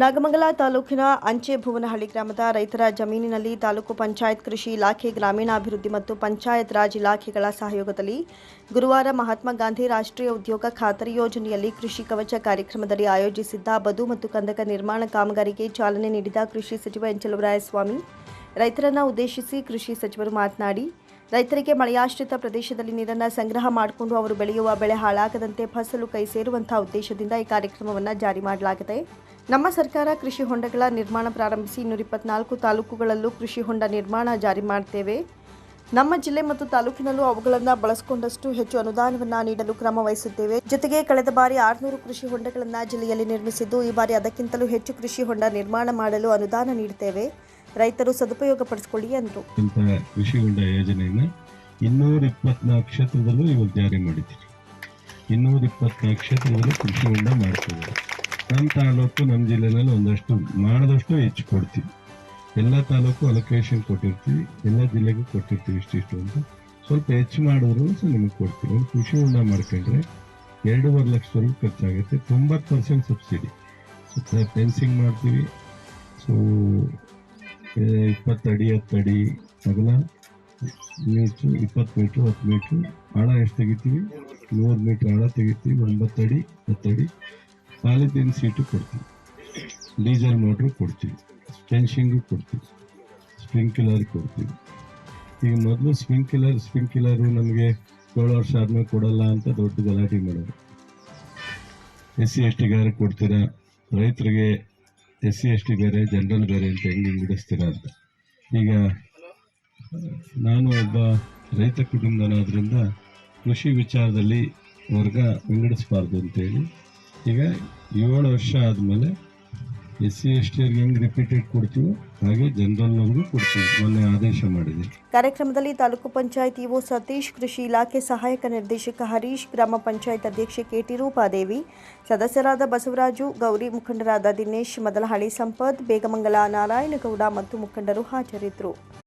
ನಾಗಮಂಗಲ ತಾಲೂಕಿನ ಅಂಚೆ ಭುವನಹಳ್ಳಿ ಗ್ರಾಮದ ರೈತರ ಜಮೀನಿನಲ್ಲಿ ತಾಲೂಕು ಪಂಚಾಯತ್ ಕೃಷಿ ಇಲಾಖೆ, ಗ್ರಾಮೀಣಾಭಿವೃದ್ಧಿ ಮತ್ತು ಪಂಚಾಯತ್ ರಾಜ್ ಇಲಾಖೆಗಳ ಸಹಯೋಗದಲ್ಲಿ ಗುರುವಾರ ಮಹಾತ್ಮ ಗಾಂಧಿ ರಾಷ್ಟ್ರೀಯ ಉದ್ಯೋಗ ಖಾತರಿ ಯೋಜನೆಯಲ್ಲಿ ಕೃಷಿ ಕವಚ ಕಾರ್ಯಕ್ರಮದಲ್ಲಿ ಆಯೋಜಿಸಿದ್ದ ಬದು ಮತ್ತು ಕಂದಕ ನಿರ್ಮಾಣ ಕಾಮಗಾರಿಗೆ ಚಾಲನೆ ನೀಡಿದ ಕೃಷಿ ಸಚಿವ ಎಂಚಲುವರಾಯಸ್ವಾಮಿ ರೈತರನ್ನು ರೈತರನ್ನ ಉದ್ದೇಶಿಸಿ ಕೃಷಿ ಸಚಿವರು ಮಾತನಾಡಿ ರೈತರಿಗೆ ಮಳೆಯಾಶ್ರಿತ ಪ್ರದೇಶದಲ್ಲಿ ನೀರನ್ನು ಸಂಗ್ರಹ ಮಾಡಿಕೊಂಡು ಅವರು ಬೆಳೆಯುವ ಬೆಳೆ ಹಾಳಾಗದಂತೆ ಫಸಲು ಕೈ ಸೇರುವಂತಹ ಉದ್ದೇಶದಿಂದ ಈ ಕಾರ್ಯಕ್ರಮವನ್ನು ಜಾರಿ ಮಾಡಲಾಗಿದೆ. ನಮ್ಮ ಸರ್ಕಾರ ಕೃಷಿ ಹೊಂಡಗಳ ನಿರ್ಮಾಣ ಪ್ರಾರಂಭಿಸಿ ಇನ್ನೂರ ಇಪ್ಪತ್ನಾಲ್ಕು ತಾಲೂಕುಗಳಲ್ಲೂ ಕೃಷಿ ಹೊಂಡ ನಿರ್ಮಾಣ ಜಾರಿ ಮಾಡ್ತೇವೆ. ನಮ್ಮ ಜಿಲ್ಲೆ ಮತ್ತು ತಾಲೂಕಿನಲ್ಲೂ ಅವುಗಳನ್ನು ಬಳಸಿಕೊಂಡಷ್ಟು ಹೆಚ್ಚು ಅನುದಾನವನ್ನು ನೀಡಲು ಕ್ರಮ ವಹಿಸುತ್ತೇವೆ. ಜೊತೆಗೆ ಕಳೆದ ಬಾರಿ ಆರುನೂರು ಕೃಷಿ ಹೊಂಡಗಳನ್ನು ಜಿಲ್ಲೆಯಲ್ಲಿ ನಿರ್ಮಿಸಿದ್ದು, ಈ ಬಾರಿ ಅದಕ್ಕಿಂತಲೂ ಹೆಚ್ಚು ಕೃಷಿ ಹೊಂಡ ನಿರ್ಮಾಣ ಮಾಡಲು ಅನುದಾನ ನೀಡುತ್ತೇವೆ ರೈತರು ಸದುಪಯೋಗ ಪಡಿಸಿಕೊಳ್ಳಿ ಎಂದರು ಅಂತ ಕೃಷಿ ಹೊಂಡ ಯೋಜನೆಯನ್ನ ಇನ್ನೂರ ಇಪ್ಪತ್ನಾಲ್ಕು ಕ್ಷೇತ್ರದಲ್ಲೂ ಇವಾಗ ಜಾರಿ ಮಾಡಿದ್ದೀವಿ ಇನ್ನೂರ ಇಪ್ಪತ್ನಾಲ್ಕು ಕ್ಷೇತ್ರದಲ್ಲೂ ಕೃಷಿ ಹೊಂಡ ಮಾಡ್ತಿದ್ದಾರೆ. ನಮ್ಮ ತಾಲೂಕು ನಮ್ಮ ಜಿಲ್ಲೆನಲ್ಲಿ ಒಂದಷ್ಟು, ಮಾಡಿದಷ್ಟು ಹೆಚ್ಚು ಕೊಡ್ತೀವಿ. ಎಲ್ಲ ತಾಲೂಕು ಅಲೋಕೇಶನ್ ಕೊಟ್ಟಿರ್ತೀವಿ, ಎಲ್ಲ ಜಿಲ್ಲೆಗೂ ಕೊಟ್ಟಿರ್ತೀವಿ ಇಷ್ಟಿಷ್ಟು ಅಂತ. ಸ್ವಲ್ಪ ಹೆಚ್ಚು ಮಾಡಿದ್ರು ಸಹ ನಿಮಗೆ ಕೊಡ್ತೀವಿ. ಒಂದು ಕೃಷಿ ಹೊಂಡ ಮಾಡ್ಕೊಂಡ್ರೆ ಎರಡೂವರೆ ಲಕ್ಷದವರೆಗೂ ಖರ್ಚಾಗುತ್ತೆ. ತೊಂಬತ್ತು ಪರ್ಸೆಂಟ್ ಸಬ್ಸಿಡಿ ಸುತ್ತ ಫೆನ್ಸಿಂಗ್ ಮಾಡ್ತೀವಿ. ಸೊ ಇಪ್ಪತ್ತು ಅಡಿ ಹತ್ತು ಅಡಿ ಅಗಲ, ಮೀಟ್ರು, ಇಪ್ಪತ್ತು ಮೀಟ್ರು, ಹತ್ತು ಮೀಟ್ರು. ಆಳ ಎಷ್ಟು ತೆಗಿತೀವಿ? ನೂರು ಮೀಟ್ರ್ ಆಳ ತೆಗಿತೀವಿ, ಒಂಬತ್ತಡಿ ಅಡಿ ಹತ್ತು ಅಡಿ ಪಾಲಿಥೀನ್ ಸೀಟು ಕೊಡ್ತೀವಿ. ಡೀಸೆಲ್ ಮೋಟ್ರು ಕೊಡ್ತೀವಿ. ಫೆನ್ಷಿಂಗು ಕೊಡ್ತೀವಿ. ಸ್ಪ್ರಿಂಕ್ಲರ್ ಕೊಡ್ತೀವಿ. ಈಗ ಮೊದಲು ಸ್ಪ್ರಿಂಕ್ಲರ್, ಸ್ಪ್ರಿಂಕ್ಲರು ನಮಗೆ ಏಳು ವರ್ಷ ಆದಮೇಲೆ ಕೊಡಲ್ಲ ಅಂತ ದೊಡ್ಡ ಗಲಾಟೆ ಮಾಡೋದು ಎಸ್ ಸಿ, ಎಸ್ ಟಿಗಾರ ಕೊಡ್ತೀರಾ? ರೈತರಿಗೆ ಎಸ್ ಸಿ ಎಸ್ ಟಿ ಬೇರೆ, ಜನರಲ್ ಬೇರೆ ಅಂತ ಹೆಂಗೆ ಬಿಡಿಸ್ತೀರಾ ಅಂತ. ಈಗ, ನಾನು ಒಬ್ಬ ರೈತ ಕುಟುಂಬನಾದ್ರಿಂದ ಕೃಷಿ ವಿಚಾರದಲ್ಲಿ ವರ್ಗ ವಿಂಗಡಿಸಬಾರ್ದು ಅಂತೇಳಿ ಈಗ ಏಳು ವರ್ಷ ಆದಮೇಲೆ ಎಸ್ ಸಿ ಎಸ್ ಕೊಡ್ತೀವಿ ಹಾಗೆ ಜನರಲ್ನವ್ರಿಗೂ ಕೊಡ್ತೀವಿ. ಮೊನ್ನೆ ಆದೇಶ ಮಾಡಿದೆ. ಕಾರ್ಯಕ್ರಮದಲ್ಲಿ ತಾಲೂಕು ಪಂಚಾಯತ್ ಇಒ ಸತೀಶ್, ಕೃಷಿ ಇಲಾಖೆ ಸಹಾಯಕ ನಿರ್ದೇಶಕ ಹರೀಶ್, ಗ್ರಾಮ ಪಂಚಾಯತ್ ಅಧ್ಯಕ್ಷೆ ಕೆಟಿ ರೂಪಾದೇವಿ, ಸದಸ್ಯರಾದ ಬಸವರಾಜು, ಗೌರಿ ಮುಖಂಡರಾದ ದಿನೇಶ್, ಮದಲಹಳ್ಳಿ ಸಂಪತ್, ಬೇಗಮಂಗಲ ನಾರಾಯಣಗೌಡ ಮತ್ತು ಮುಖಂಡರು ಹಾಜರಿದ್ದರು.